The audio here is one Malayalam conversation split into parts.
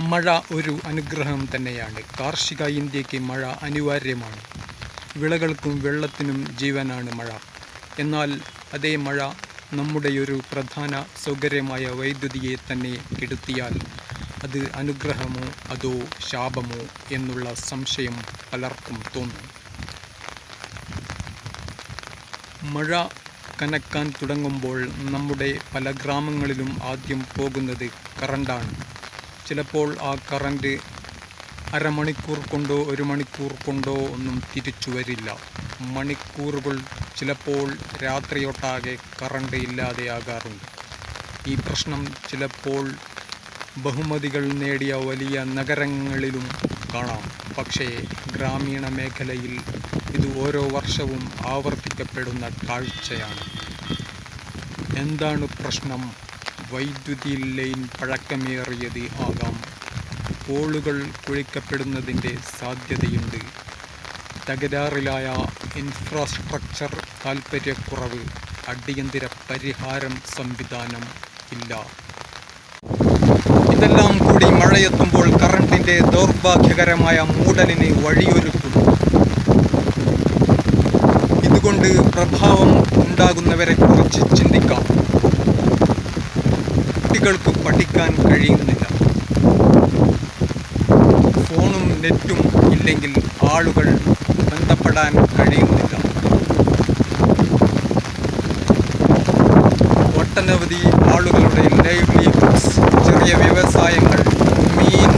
മഴ ഒരു അനുഗ്രഹം തന്നെയാണ്. കാർഷിക ഇന്ത്യയ്ക്ക് മഴ അനിവാര്യമാണ്. വിളകൾക്കും വെള്ളത്തിനും ജീവനാണ് മഴ. എന്നാൽ അതേ മഴ നമ്മുടെ ഒരു പ്രധാന സൗകര്യമായ വൈദ്യുതിയെ തന്നെ കെടുത്തിയാൽ അത് അനുഗ്രഹമോ അതോ ശാപമോ എന്നുള്ള സംശയം പലർക്കും തോന്നും. മഴ കനക്കാൻ തുടങ്ങുമ്പോൾ നമ്മുടെ പല ഗ്രാമങ്ങളിലും ആദ്യം പോകുന്നത് കറണ്ടാണ്. ചിലപ്പോൾ ആ കറന്റ് അരമണിക്കൂർ കൊണ്ടോ ഒരു മണിക്കൂർ കൊണ്ടോ ഒന്നും തിരിച്ചു വരില്ല. മണിക്കൂറുകൾ ചിലപ്പോൾ രാത്രിയൊട്ടാകെ കറണ്ട് ഇല്ലാതെയാകാറുണ്ട്. ഈ പ്രശ്നം ചിലപ്പോൾ ബഹുമതികൾ നേടിയ വലിയ നഗരങ്ങളിലും കാണാം. പക്ഷേ ഗ്രാമീണ മേഖലയിൽ ഇത് ഓരോ വർഷവും ആവർത്തിക്കപ്പെടുന്ന കാഴ്ചയാണ്. എന്താണ് പ്രശ്നം? വൈദ്യുതി ലൈൻ പഴക്കമേറിയത് ആകാം. പോളുകൾ കുഴിക്കപ്പെടുന്നതിന്റെ സാധ്യതയുണ്ട്. തകരാറിലായ ഇൻഫ്രാസ്ട്രക്ചർ താൽപ്പര്യക്കുറവ് അടിയന്തര പരിഹാരം സംവിധാനം ഇല്ല. ഇതെല്ലാം കൂടി മഴയെത്തുമ്പോൾ കറണ്ടിന്റെ ദൗർഭാഗ്യകരമായ മൂടലിന് വഴിയൊരുക്കും ഇതുകൊണ്ട് പ്രഭാവം ഉണ്ടാകുന്നവരെ കുറിച്ച് കുട്ടികൾക്ക് പഠിക്കാൻ കഴിയുന്നില്ല. ഫോണും നെറ്റും ഇല്ലെങ്കിൽ ആളുകൾ ബന്ധപ്പെടാൻ കഴിയുന്നില്ല. ഒട്ടനവധി ആളുകളുടെ ലൈവ്ലിഹുഡ്സ് ചെറിയ വ്യവസായങ്ങൾ മീൻ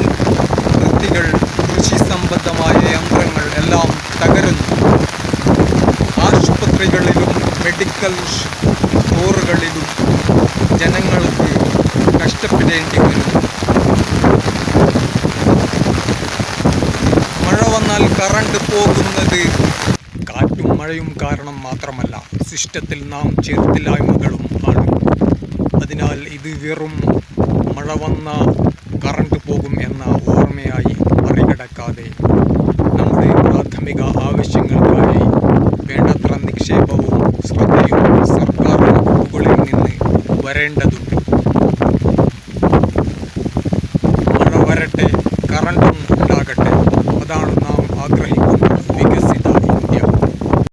വൃത്തികൾ കൃഷി സംബന്ധമായ യന്ത്രങ്ങൾ എല്ലാം തകരുന്നു. ആശുപത്രികളിലും മെഡിക്കൽ സ്റ്റോറുകളിലും ജനങ്ങൾക്ക് കഷ്ടപ്പെടേണ്ടി വരും മഴ വന്നാൽ കറണ്ട് പോകുന്നത് കാറ്റും മഴയും കാരണം മാത്രമല്ല സിസ്റ്റത്തിൽ നാം ചേർത്തില്ലായ്മകളും ആണ് അതിനാൽ ഇത് വെറും മഴ വന്ന കറണ്ട് പോകും എന്ന ഓർമ്മയായി മറികടക്കാതെ നമ്മുടെ പ്രാഥമിക ആവശ്യങ്ങൾക്കായി വേണ്ടത്ര നിക്ഷേപവും ശ്രദ്ധയും സർക്കാർ മുകളിൽ നിന്ന് വരേണ്ടതുണ്ട്